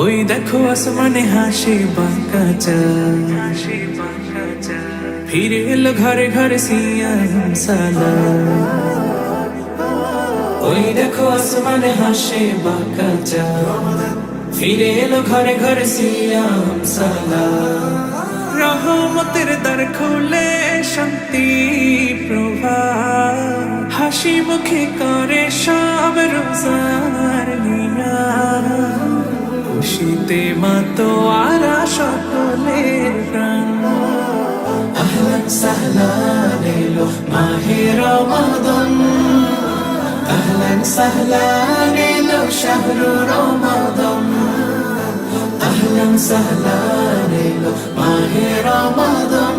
ওই দেখো আসমানে হাসি বাঁকা ফিরে এলো ঘরে ঘরে সিয়াম সালা ওই দেখো আসমানে হাসে বাঁকা ফিরে এলো ঘরে ঘরে সিয়াম সালা রহমতের দ্বার খুলে শান্তি প্রভা হাসি মুখে করে সব রোজার খুশিতে মাতো আরা সকলের প্রাণ। আহলান সাহলান এলো মাহে রমাদান। আহলান সাহলান এলো শাহরু রমাদান। আহলান সাহলান এলো মাহে রমাদান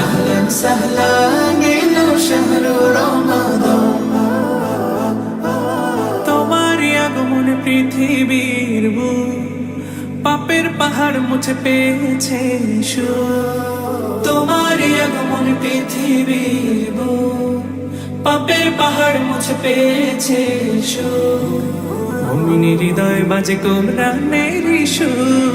আহলান সাহলান এলো শাহরু রমাদান তোমার আগমন পৃথিবীর পাপের পাহাড় মুছে পেয়েছে সু তোমার আগমন পৃথিবীর পাপের পাহাড় মুছে পেয়েছে সু অমিনী হৃদয় বাজে কোমরানের সুর।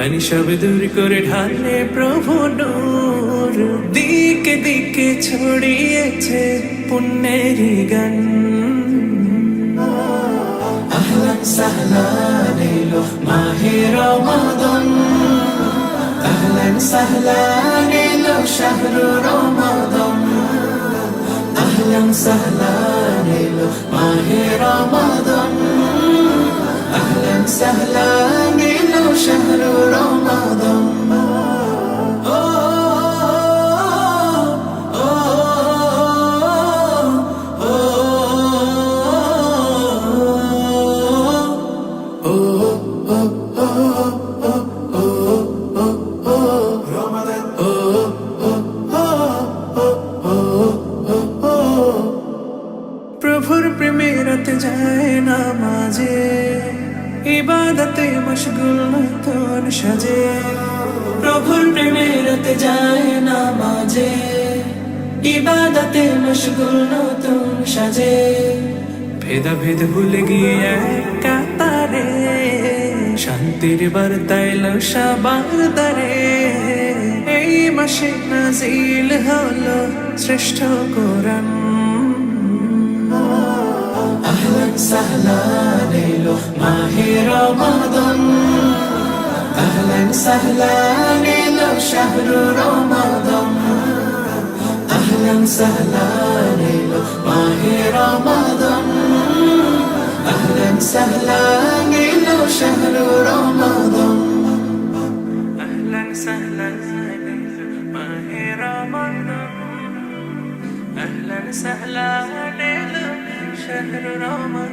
ক্লানি সব দূর করে ঢালে প্রভু নূর। দিকে দিকে ছড়িয়েছে পুণ্যের গান। আহলান সাহলান এলো মাহে রমাদান। আহলান সাহলান এলো শাহরু রমাদান। আহলান সাহলান প্রভুর প্রেমে যায় না মাঝে। ইবাদতে মশগুল নতুন সাজে। প্রভুর প্রেমে যায় না মাঝে। ইবাদতে মশগুল নতুন সাজে। ভেদা ভেদ ভুলে গিয়ে কাতারে শান্তির বার্তাইল সবার দ্বারে এই মাসে নাজিল হলো শ্রেষ্ঠ কোরআন। أهلا سهلا ليلو ماهي رمضان أهلا سهلا ليلو شهر رمضان أهلا سهلا ليلو ماهي رمضان أهلا سهلا ليلو شهر رمضان أهلا سهلا ليلو ماهي رمضان أهلا سهلا şehre rağmen